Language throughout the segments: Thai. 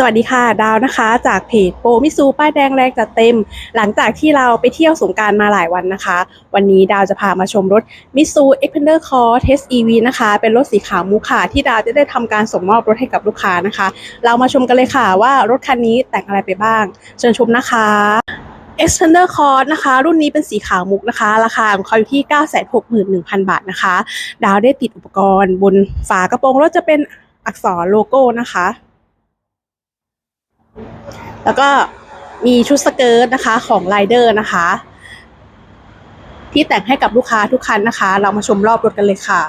สวัสดีค่ะ ดาวนะคะ จากเพจโปรมิซูป้ายแดงแรงจัดเต็ม หลังจากที่เราไปเที่ยวสงการมาหลายวันนะคะ วันนี้ดาวจะพามาชมรถมิซูเอ็กเพนเดอร์คอร์เทสอีวีนะคะ เป็นรถสีขาวมุกค่ะ ที่ดาวจะได้ทำการส่งมอบรถให้กับลูกค้านะคะ เรามาชมกันเลยค่ะว่ารถคันนี้แต่งอะไรไปบ้าง เชิญชมนะคะ Extender Cord นะคะ รุ่นนี้เป็นสีขาวมุกนะคะ ราคาของเขาอยู่ที่ 961,000 บาทนะคะ ดาวได้ติดอุปกรณ์ บนฝากระโปรงรถจะเป็นอักษรโลโก้นะคะ แล้วก็มีชุดสเกิร์ตนะคะของไรเดอร์นะคะ ที่แต่งให้กับลูกค้าทุกคันนะคะ เรามาชมรอบรถกันเลยค่ะ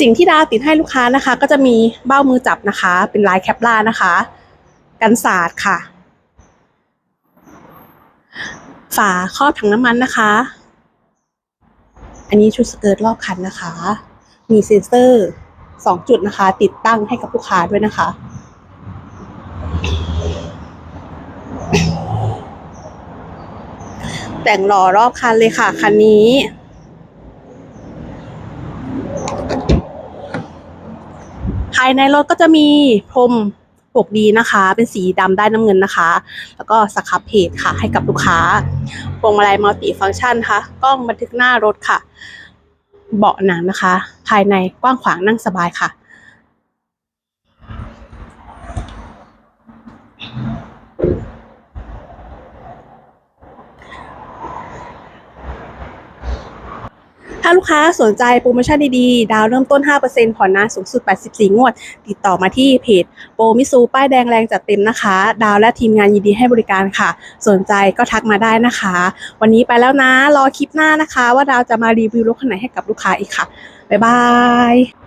สิ่งที่ดาวติดให้ลูกค้านะคะ ก็จะมีเบ้ามือจับนะคะ เป็นลายแคปลานะคะ กันสาดค่ะ ฝาครอบถังน้ำมันนะคะ อันนี้ชุดสเกิร์ตรอบคันนะคะ มีเซ็นเซอร์สองจุดนะคะ ติดตั้งให้กับลูกค้าด้วยนะคะ แต่งหล่อรอบคันเลยค่ะ คันนี้ภายในรถก็จะมีพรม ปกดีนะคะ เป็นสีดำได้น้ำเงินนะคะ แล้วก็สครับเพจค่ะ ให้กับลูกค้าพวงมาลัยมัลติฟังก์ชันค่ะกล้องบันทึกหน้ารถค่ะ เบาะหนังนะคะ ภายในกว้างขวางนั่งสบายค่ะ ถ้าลูกค้าสนใจโปรโมชั่นดีๆ ดาวเริ่มต้น 5%ผ่อนนานสูงสุด 84 งวด ติดต่อมาที่เพจโปรมิซูป้ายแดงแรงจัดเต็มนะคะ ดาวและทีมงานยินดีให้บริการค่ะ สนใจก็ทักมาได้นะคะ วันนี้ไปแล้วนะ รอคลิปหน้านะคะ ว่าดาวจะมารีวิวรถคันไหนให้กับลูกค้าอีกค่ะ บ๊ายบาย